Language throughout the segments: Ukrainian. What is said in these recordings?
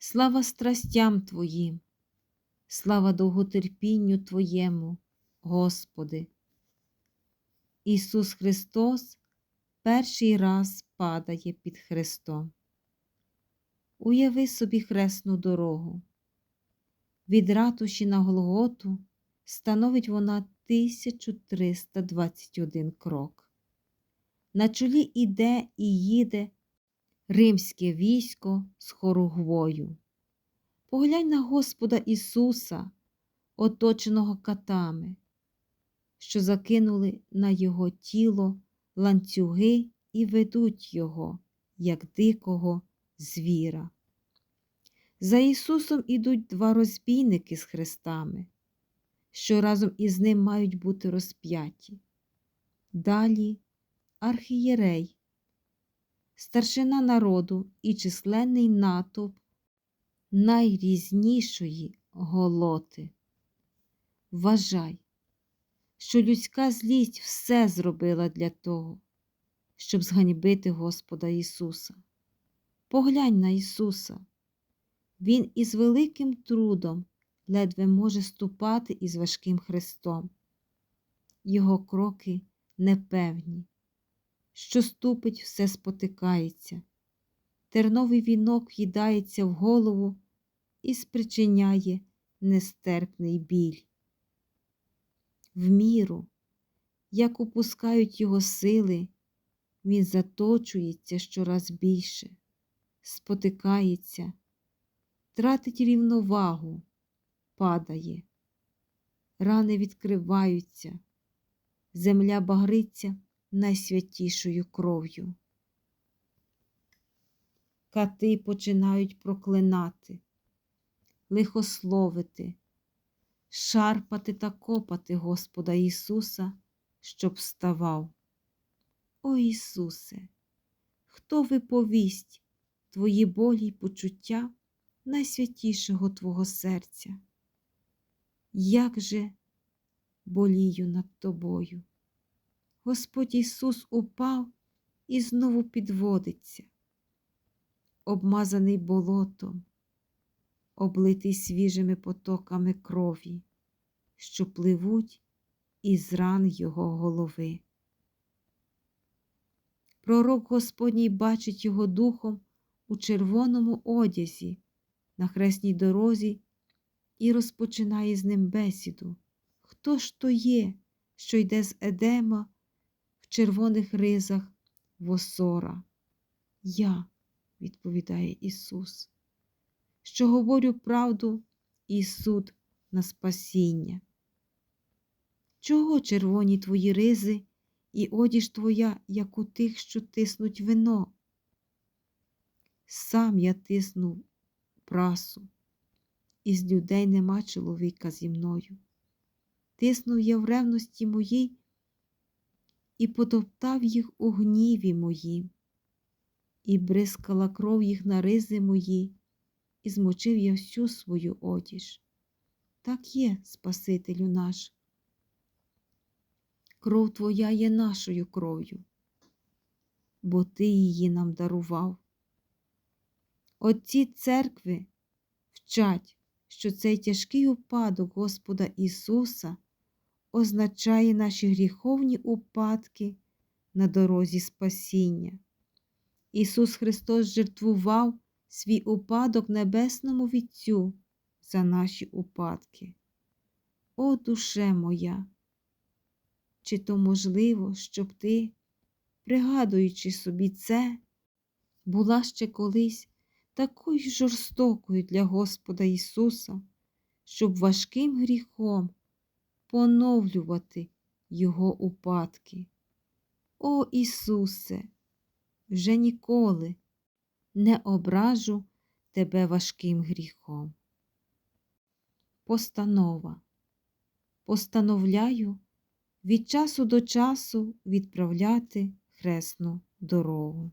Слава страстям Твоїм, слава довготерпінню Твоєму, Господи. Ісус Христос перший раз падає під Христом. Уяви собі хресну дорогу. Від ратуші на Голготу становить вона 1321 крок. На чолі іде і їде римське військо з хоругвою. Поглянь на Господа Ісуса, оточеного катами, що закинули на Його тіло ланцюги і ведуть Його, як дикого звіра. За Ісусом ідуть два розбійники з хрестами, що разом із ним мають бути розп'яті. Далі архієрей, старшина народу і численний натовп найрізнішої голоти. Вважай, що людська злість все зробила для того, щоб зганьбити Господа Ісуса. Поглянь на Ісуса. Він із великим трудом ледве може ступати із важким хрестом. Його кроки непевні, що ступить, все спотикається. Терновий вінок в'їдається в голову і спричиняє нестерпний біль. В міру, як опускають його сили, він заточується щораз більше, спотикається, тратить рівновагу, падає, рани відкриваються, земля багриться найсвятішою кров'ю. Кати починають проклинати, лихословити, шарпати та копати Господа Ісуса, щоб вставав. О Ісусе, хто виповість Твої болі й почуття найсвятішого Твого серця? Як же болію над Тобою? Господь Ісус упав і знову підводиться, обмазаний болотом, облитий свіжими потоками крові, що пливуть із ран Його голови. Пророк Господній бачить його духом у червоному одязі на хресній дорозі і розпочинає з ним бесіду. Хто ж то є, що йде з Едема червоних ризах восора? Я, відповідає Ісус, що говорю правду і суд на спасіння. Чого червоні твої ризи і одіж твоя, як у тих, що тиснуть вино? Сам я тисну прасу, із людей нема чоловіка зі мною. Тиснув я в ревності моїй і потоптав їх у гніві моїм, і бризкала кров їх на ризи мої, і змочив я всю свою одіж. Так є, Спасителю наш. Кров Твоя є нашою кров'ю, бо Ти її нам дарував. Отці церкви вчать, що цей тяжкий упадок Господа Ісуса означає наші гріховні упадки на дорозі спасіння. Ісус Христос жертвував свій упадок Небесному Вітцю за наші упадки. О, душе моя! Чи то можливо, щоб ти, пригадуючи собі це, була ще колись такою жорстокою для Господа Ісуса, щоб важким гріхом поновлювати Його упадки. О Ісусе, вже ніколи не ображу Тебе важким гріхом. Постанова. Постановляю від часу до часу відправляти хресну дорогу.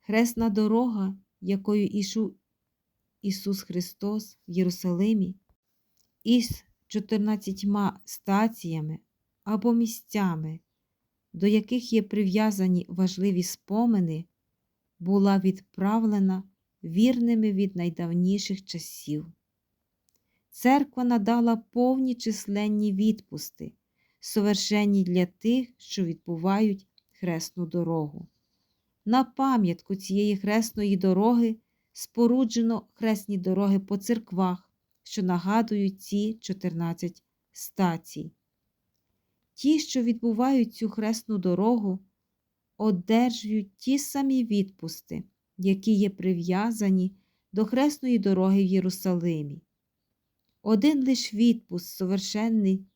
Хресна дорога, якою ішов Ісус Христос в Єрусалимі, із 14 стаціями або місцями, до яких є прив'язані важливі спомини, була відправлена вірними від найдавніших часів. Церква надала повні численні відпусти, совершенні для тих, що відбувають хресну дорогу. На пам'ятку цієї хресної дороги споруджено хресні дороги по церквах, що нагадують ці 14 стацій. Ті, що відбувають цю хресну дорогу, одержують ті самі відпусти, які є прив'язані до хресної дороги в Єрусалимі. Один лиш відпуск совершенний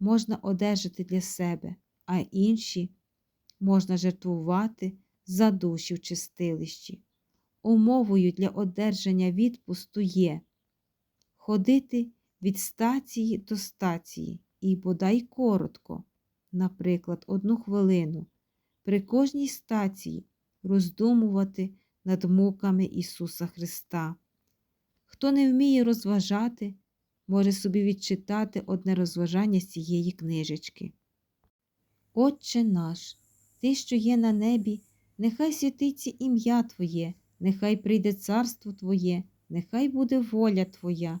можна одержати для себе, а інші можна жертвувати за душі в чистилищі. Умовою для одержання відпусту є ходити від стації до стації і бодай коротко, наприклад, одну хвилину, при кожній стації роздумувати над муками Ісуса Христа. Хто не вміє розважати, може собі відчитати одне розважання цієї книжечки. Отче наш, Ти, що є на небі, нехай святиться ім'я Твоє, нехай прийде царство Твоє, нехай буде воля Твоя,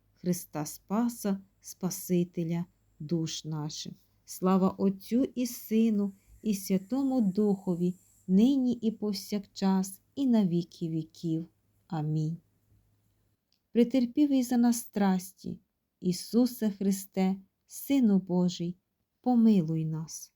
Христа Спаса, Спасителя душ наших. Слава Отцю і Сину, і Святому Духові, нині і повсякчас, і на віки віків. Амінь. Притерпівий за нас страсті, Ісусе Христе, Сину Божий, помилуй нас.